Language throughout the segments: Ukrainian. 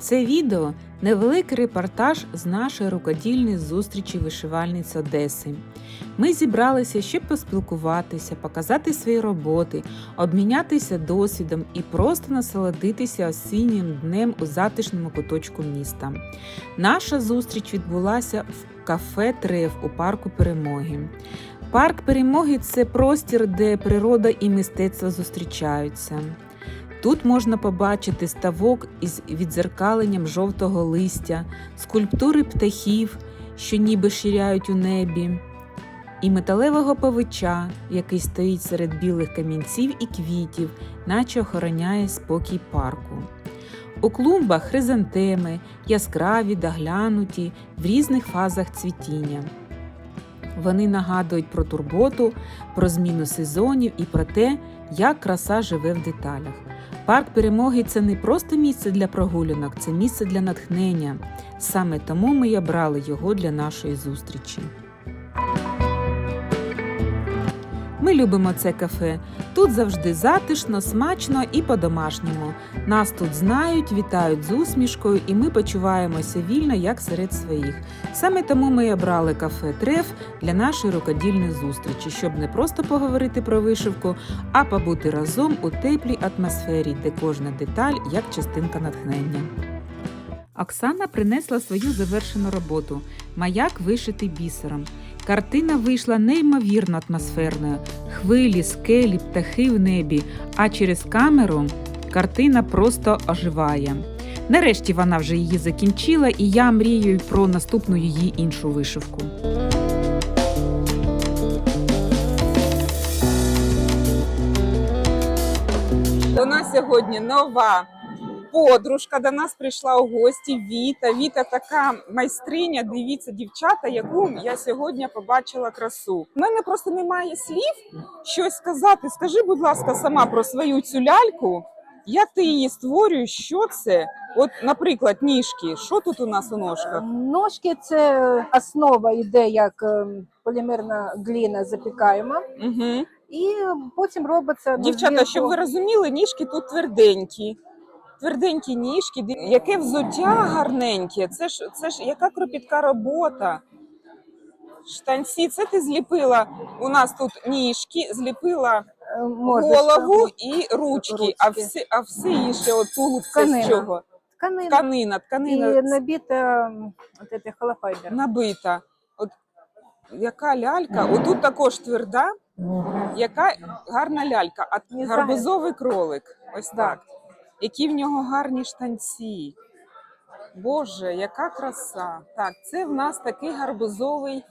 Це відео невеликий репортаж з нашої рукодільної зустрічі вишивальниць Одеси. Ми зібралися, щоб поспілкуватися, показати свої роботи, обмінятися досвідом і просто насолодитися осіннім днем у затишному куточку міста. Наша зустріч відбулася в кафе Треф у парку Перемоги. Парк Перемоги це простір, де природа і мистецтво зустрічаються. Тут можна побачити ставок із відзеркаленням жовтого листя, скульптури птахів, що ніби ширяють у небі, і металевого павича, який стоїть серед білих камінців і квітів, наче охороняє спокій парку. У клумбах хризантеми, яскраві, доглянуті, в різних фазах цвітіння. Вони нагадують про турботу, про зміну сезонів і про те, як краса живе в деталях. Парк перемоги це не просто місце для прогулянок, це місце для натхнення. Саме тому ми й обрали його для нашої зустрічі. Любимо це кафе. Тут завжди затишно, смачно і по-домашньому. Нас тут знають, вітають з усмішкою, і ми почуваємося вільно, як серед своїх. Саме тому ми й обрали кафе Треф для нашої рукодільної зустрічі, щоб не просто поговорити про вишивку, а побути разом у теплій атмосфері, де кожна деталь як частинка натхнення. Оксана принесла свою завершену роботу Маяк вишитий бісером. Картина вийшла неймовірно атмосферною. Хвилі, скелі, птахи в небі, а через камеру картина просто оживає. Нарешті вона вже її закінчила, і я мрію про наступну її іншу вишивку. Нас сьогодні нова подружка до нас прийшла у гості. Віта. Віта така майстриня. Дивіться, дівчата, яку я сьогодні побачила красу. У мене просто немає слів щось сказати. Скажи, будь ласка, сама про свою цю ляльку. Як ти її створюєш? Що це? От, наприклад, ніжки. Що тут у нас у ножках? Ножки це основа йде як е, полімерна гліна запікаємо, Угу. і потім робиться Дівчата, щоб ви розуміли, ніжки тут тверденькі. Тверденькі ніжки, яке взуття гарненьке. Це ж це ж яка кропітка робота. Штанці, це ти зліпила. У нас тут ніжки, зліпила Е, голову і ручки, а Ручки. все, а все інше, от тулуб, це з чого? тканина, Тканина, і тканина набита от этой холофайбер. набита. От яка лялька? Отут також тверда, яка гарна лялька, а Не знаю. гарбузовий кролик. Ось так. Які в нього гарні штанці. Боже, яка краса. Так, це в нас такий гарбузовий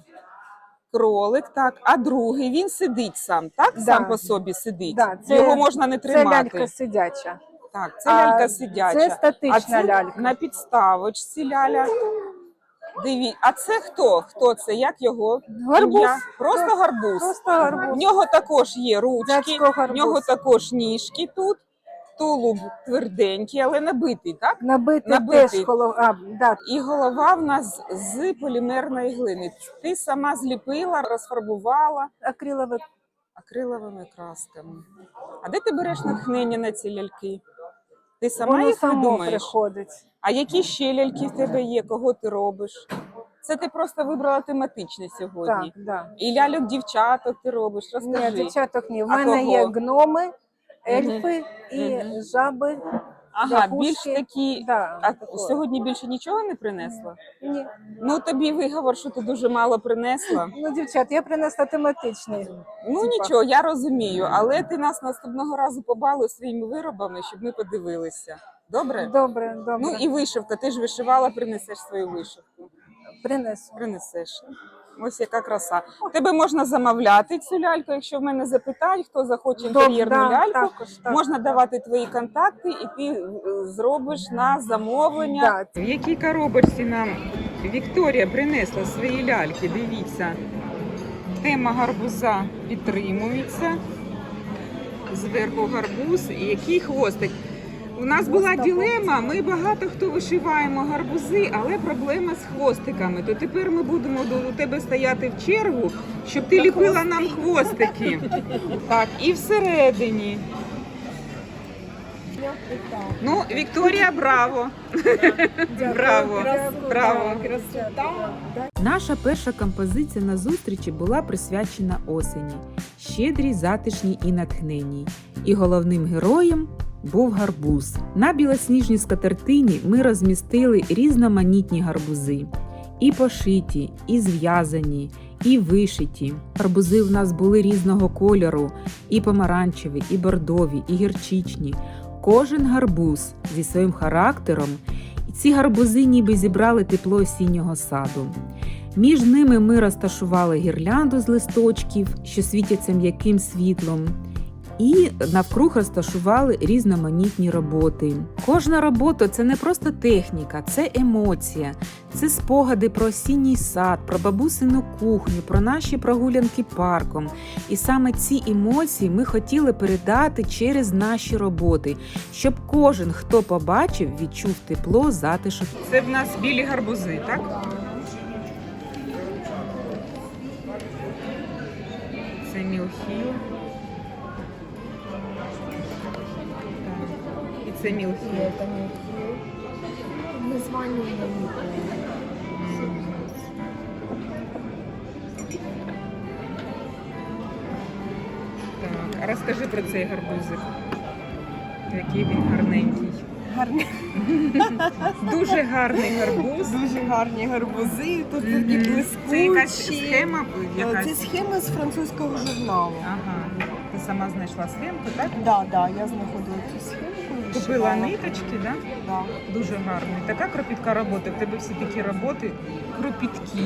кролик. Так, а другий він сидить сам, так? Да. Сам по собі сидить. Да, це- Його можна не Це тримати. лялька сидяча. Так, це А лялька сидяча. Це статична а це лялька. на підставочці ляля. Диві, а це хто? Хто це? Як його? Гарбуз. ім'я? Просто гарбуз. Просто В нього також є ручки, в нього також ніжки тут. Тулуб тверденький, але набитий, так? Набитий, Набитий. теж коло... а, да, І голова в нас з полімерної глини. Ти сама зліпила, розфарбувала акриловий. акриловими красками. А де ти береш натхнення на ці ляльки? Ти сама Воно їх само приходить. А які ще ляльки в тебе є? Кого ти робиш? Це ти просто вибрала тематичне сьогодні. Так, да. І ляльок дівчаток ти робиш. Ні, дівчаток ні. В А мене кого? є гноми, ельфи і жаби. Ага, Ракушки. більш такі. Да, А такое. сьогодні більше нічого не принесла? Ні. Ну тобі виговор, що ти дуже мало принесла. Ну, дівчат, я принесла тематичний. Ну Типа. нічого, я розумію, але ти нас наступного разу побали своїми виробами, щоб ми подивилися. Добре? Добре, добре. Ну і вишивка. Ти ж вишивала, принесеш свою вишивку. Принесу. Принесеш. Ось яка краса. Тебе можна замовляти цю ляльку, якщо в мене запитають, хто захоче інтер'єрну да, ляльку. також, так. Можна давати твої контакти, і ти е, зробиш на замовлення. Да. В якій коробочці нам Вікторія принесла свої ляльки? Дивіться. Тема гарбуза підтримується. Зверху гарбуз і який хвостик. У нас була дилема. Ми багато хто вишиваємо гарбузи, але проблема з хвостиками. То тепер ми будемо до тебе стояти в чергу, щоб ти ліпила нам хвостики. Так, і всередині Ну, Вікторія, браво! Браво! Браво! Наша перша композиція на зустрічі була присвячена осені, щедрій, затишній і натхненній. І головним героєм був гарбуз. На білосніжній скатертині ми розмістили різноманітні гарбузи. І пошиті, і зв'язані, і вишиті. Гарбузи в нас були різного кольору: і помаранчеві, і бордові, і гірчичні. Кожен гарбуз зі своїм характером, і ці гарбузи ніби зібрали тепло осіннього саду. Між ними ми розташували гірлянду з листочків, що світяться м'яким світлом. І навкруг розташували різноманітні роботи. Кожна робота це не просто техніка, це емоція, це спогади про осінній сад, про бабусину кухню, про наші прогулянки парком. І саме ці емоції ми хотіли передати через наші роботи, щоб кожен, хто побачив, відчув тепло, затишок Це в нас білі гарбузи, так? Це мілхіл. Так. І це мілхіл. Так, а розкажи про цей гарбузик. Який він гарненький. Гарні, Дуже гарний гарбуз. дуже гарні гарбузи, тут такі блискучі. Це якась схема Е, якась. Це схема з французького журналу. Ага. Ти сама знайшла схемку, так? Да, да, я знаходила цю схемку. Купила ниточки, да? Да. Дуже гарні. Така кропітка робота. В тебе всі такі роботи кропіткі.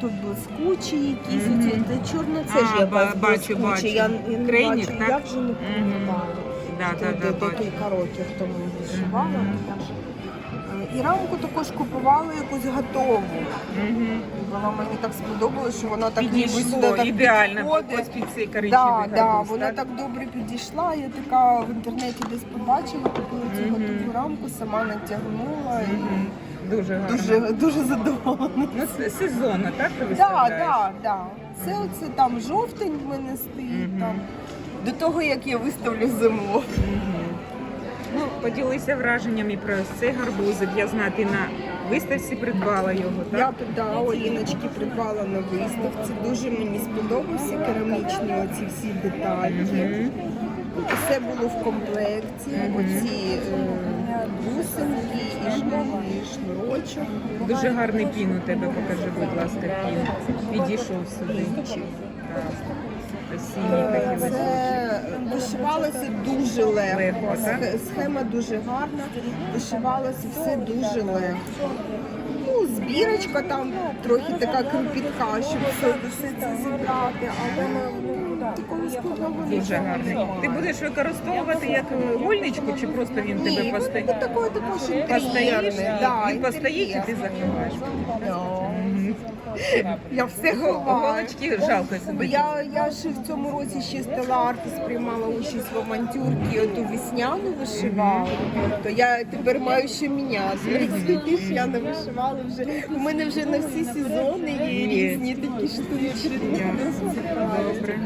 Тут блискучі якісь, mm -hmm. це чорно, це ж я ба- бачу, бачу. Я, я не Крейник, бачу, так? я вже не Мгм. Да, да, да, декілька років тому вишивала. Е, І рамку також купувала якусь готову. Вона мені так сподобалось, що вона так ніби сюди так ідеально підходить. під цей коричневий Да, гарбуз, вона так добре підійшла. Я така в інтернеті десь побачила, купила цю Мгм. готову рамку, сама натягнула і Мгм. Дуже гарно. дуже дуже задоволена. Ну, це сезонно, так ти Так, виставляєш? так, так. Це оце там жовтень в мене стоїть Мгм. там. До того як я виставлю зиму. Ну, поділися враженнями про цей гарбузик. Я знаю, ти на виставці придбала його, так? Я да, Оліночки придбала на виставці. Дуже мені сподобався керамічні оці всі. Мгм. Все було в комплекті. Оці е, бусинки і шнур- і шнурочок. Дуже гарний пін у тебе, покажи, будь ласка, пін. Підійшов сюди. Так. Осінній Е. Це вишивалося дуже легко. Легко, так? Сх- Схема дуже гарна, вишивалося все дуже легко. Ну, збірочка там трохи така кропітка, щоб все, все це зібрати, але ну, такого складного Дуже гарний. немає. Ти будеш використовувати як е, гольничку, чи просто він Ні, тебе ну, ну, такое також Постоїш, інтер'єрне. Да, він постоїть і ти інтер'єр. Да. Я все ховаю. Голочки жалко Бо сюди. я, я ж в цьому році ще Стелла Артис приймала участь в авантюрці, оту весняну вишивала. То я тепер маю що міняти. Я не вишивала вже. У мене вже на всі сезони є Є. різні такі штучки. Добре.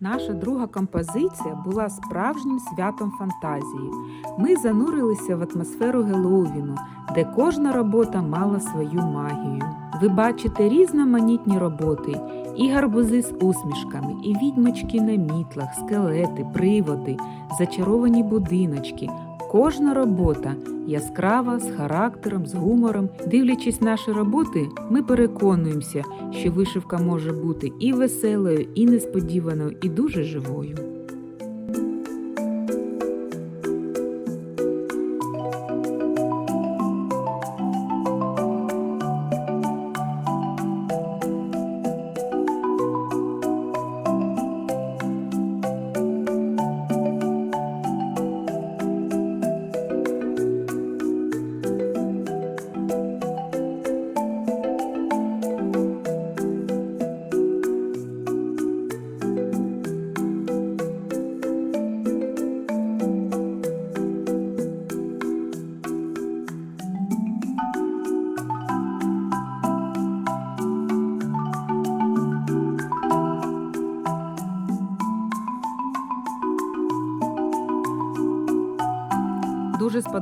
Наша друга композиція була справжнім святом фантазії. Ми занурилися в атмосферу Геловіну, де кожна робота мала свою магію. Ви бачите різноманітні роботи, і гарбузи з усмішками, і відьмочки на мітлах, скелети, приводи, зачаровані будиночки. Кожна робота яскрава, з характером, з гумором. Дивлячись наші роботи, ми переконуємося, що вишивка може бути і веселою, і несподіваною, і дуже живою.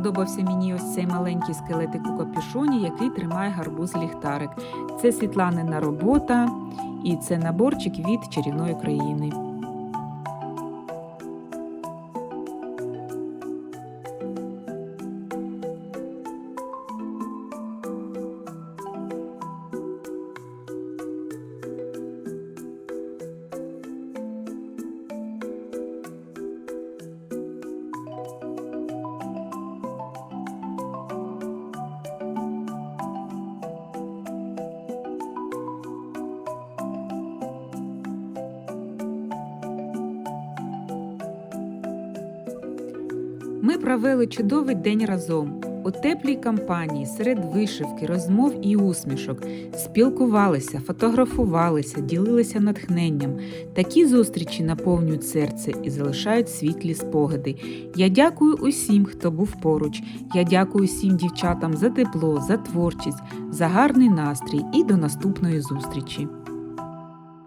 Сподобався мені ось цей маленький скелетик у капюшоні, який тримає гарбуз ліхтарик. Це Світланина робота і це наборчик від чарівної країни. Провели чудовий день разом у теплій компанії серед вишивки, розмов і усмішок, спілкувалися, фотографувалися, ділилися натхненням. Такі зустрічі наповнюють серце і залишають світлі спогади. Я дякую усім, хто був поруч. Я дякую всім дівчатам за тепло, за творчість, за гарний настрій і до наступної зустрічі.